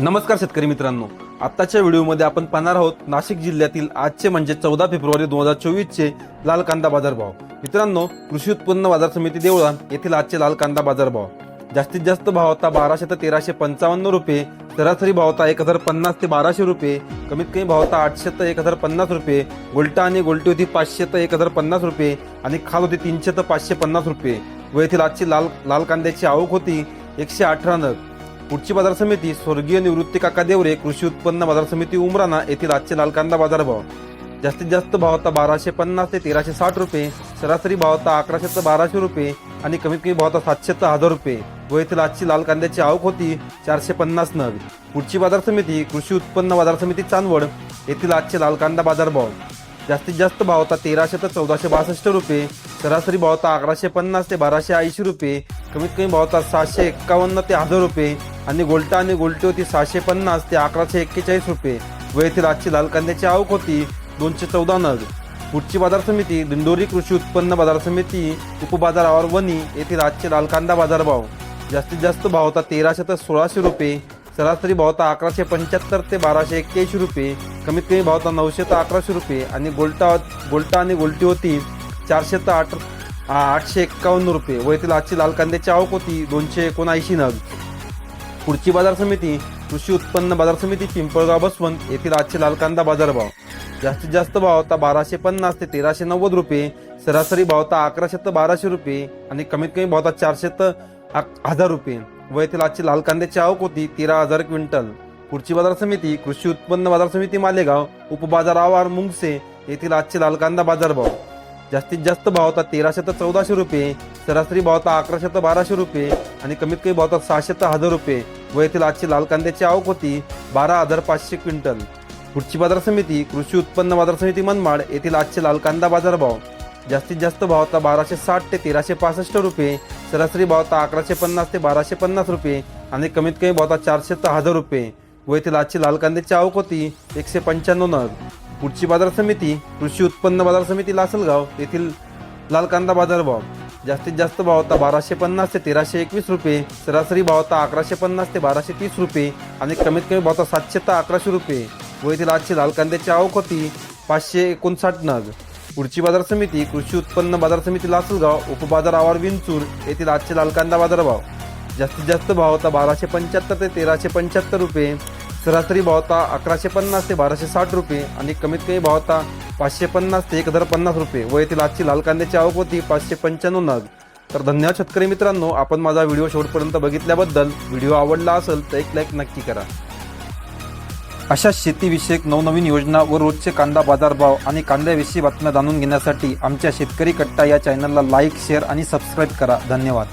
नमस्कार शेतकरी मित्रांनो. आत्ताच्या व्हिडिओमध्ये आपण पाहणार आहोत नाशिक जिल्ह्यातील आजचे म्हणजे चौदा फेब्रुवारी दोन हजार चोवीसचे लाल कांदा बाजारभाव. मित्रांनो कृषी उत्पन्न बाजार समिती देवळा येथील आजचे लाल कांदा बाजारभाव. जास्तीत जास्त भाव होता बाराशे ते तेराशे पंचावन्न रुपये सरासरी भाव होता एक हजार पन्नास ते बाराशे रुपये कमीत कमी भाव होता आठशे ते एक हजार पन्नास रुपये गोल्टा आणि गोलटी होती पाचशे ते एक हजार पन्नास रुपये आणि खाल होती तीनशे ते पाचशे पन्नास रुपये. व येथील आजची लाल लाल कांद्याची आवक होती एकशे अठरा नग. पुढची बाजार समिती स्वर्गीय निवृत्ती काका देवरे कृषी उत्पन्न बाजार समिती उमराना येथील आजचे लाल कांदा बाजार भाव. जास्तीत जास्त भाव होता बाराशे पन्नास ते तेराशे साठ रुपये सरासरी भाव होता अकराशे ते बाराशे रुपये आणि कमीत कमी भाव होता सातशे ते हजार रुपये. व येथील आजची लाल कांद्याची आवक होती चारशे पन्नास नग. पुढची बाजार समिती कृषी उत्पन्न बाजार समिती चांदवड येथील आजचे लाल कांदा बाजार भाव. जास्तीत जास्त भाव होता तेराशे ते चौदाशे बासष्ट रुपये सरासरी भाव होता अकराशे पन्नास ते बाराशे ऐंशी रुपये कमीत कमी भाव होता सहाशे एक्कावन्न ते हजार रुपये. आणि गोल्टा आणि गोलटी होती सहाशे पन्नास ते अकराशे एक्केचाळीस रुपये. व येथील आजची लाल कांद्याची आवक होती दोनशे चौदा नग. पुढची बाजार समिती दिंडोरी कृषी उत्पन्न बाजार समिती उपबाजारावर वणी येथील आजचे लाल कांदा बाजार भाव जास्तीत जास्त भाव होता तेराशे तर सोळाशे रुपये. सरासरी भाव होता अकराशे पंच्याहत्तर ते बाराशे एक्क्याऐंशी रुपये. कमीत कमी भाव होता नऊशे तर अकराशे रुपये. आणि गोल्टा गोल्टा आणि गोलटी होती चारशे तर आठ आठशे एक्कावन्न रुपये. व येथील आजची लाल कांद्याची आवक होती दोनशे एकोणऐंशी नग. पुढची बाजार समिती कृषी उत्पन्न बाजार समिती पिंपळगाव बसवंत येथील आजचे लाल कांदा बाजार भाव जास्तीत जास्त भाव होता बाराशे पन्नास ते तेराशे नव्वद रुपये. सरासरी भाव तर अकराशे तर बाराशे रुपये आणि कमीत कमी भाव तर चारशे तर हजार रुपये. व येथील आजची लाल कांद्याची आवक होती तेरा हजार क्विंटल. पुढची बाजार समिती कृषी उत्पन्न बाजार समिती मालेगाव उपबाजार आवार मुंगसे येथील आजचे लाल कांदा बाजार भाव जास्तीत जास्त भाव तर तेराशे तर चौदाशे रुपये. सरासरी भाव तर अकराशे तर बाराशे रुपये. आणि कमीत कमी भाव सहाशे ते हजार रुपये व येथील आजची लाल कांद्याची आवक होती बारा हजार पाचशे क्विंटल. पुढची बाजार समिती कृषी उत्पन्न बाजार समिती मनमाड येथील आजचे लाल कांदा बाजार भाव जास्तीत जास्त भाव आता बाराशे साठ ते तेराशे पासष्ट रुपये सरासरी भाव आता अकराशे पन्नास ते बाराशे पन्नास रुपये आणि कमीत कमी भाव आता चारशे ते हजार रुपये व येथील आजची लाल कांद्याची आवक होती एकशे पंच्याण्णव नग. पुढची बाजार समिती कृषी उत्पन्न बाजार समिती लासलगाव येथील लाल कांदा बाजार भाव जास्तीत जास्त भाव होता बाराशे पन्नास ते तेराशे एकवीस रुपये. सरासरी भाव होता अकराशे पन्नास ते बाराशे तीस रुपये. आणि कमीत कमी भाव होता सातशे ते अकराशे रुपये. व येथील आजची लाल कांद्याची आवक होती पाचशे एकोणसाठ नग. पुढची बाजार समिती कृषी उत्पन्न बाजार समिती लासलगाव उपबाजार आवार विंचूर येथील आजचे लाल कांदा बाजार भाव जास्तीत जास्त भाव होता बाराशे पंच्याहत्तर ते तेराशे पंच्याहत्तर रुपये. सरासरी भाव होता अकराशे पन्नास ते बाराशे साठ रुपये आणि कमीत कमी भाव होता पाचशे पन्नास ते एक हजार पन्नास रुपये. व येथील आजची लाल कांद्याची आवक होती पाचशे पंच्याण्णव नग. तर धन्यवाद शेतकरी मित्रांनो आपण माझा व्हिडिओ शेवटपर्यंत बघितल्याबद्दल. व्हिडिओ आवडला असेल तर एक लाईक नक्की करा. अशा शेतीविषयक नवनवीन योजना व रोजचे कांदा बाजारभाव आणि कांद्याविषयी बातम्या जाणून घेण्यासाठी आमच्या शेतकरी कट्टा या चॅनलला लाईक शेअर आणि सबस्क्राईब करा. धन्यवाद.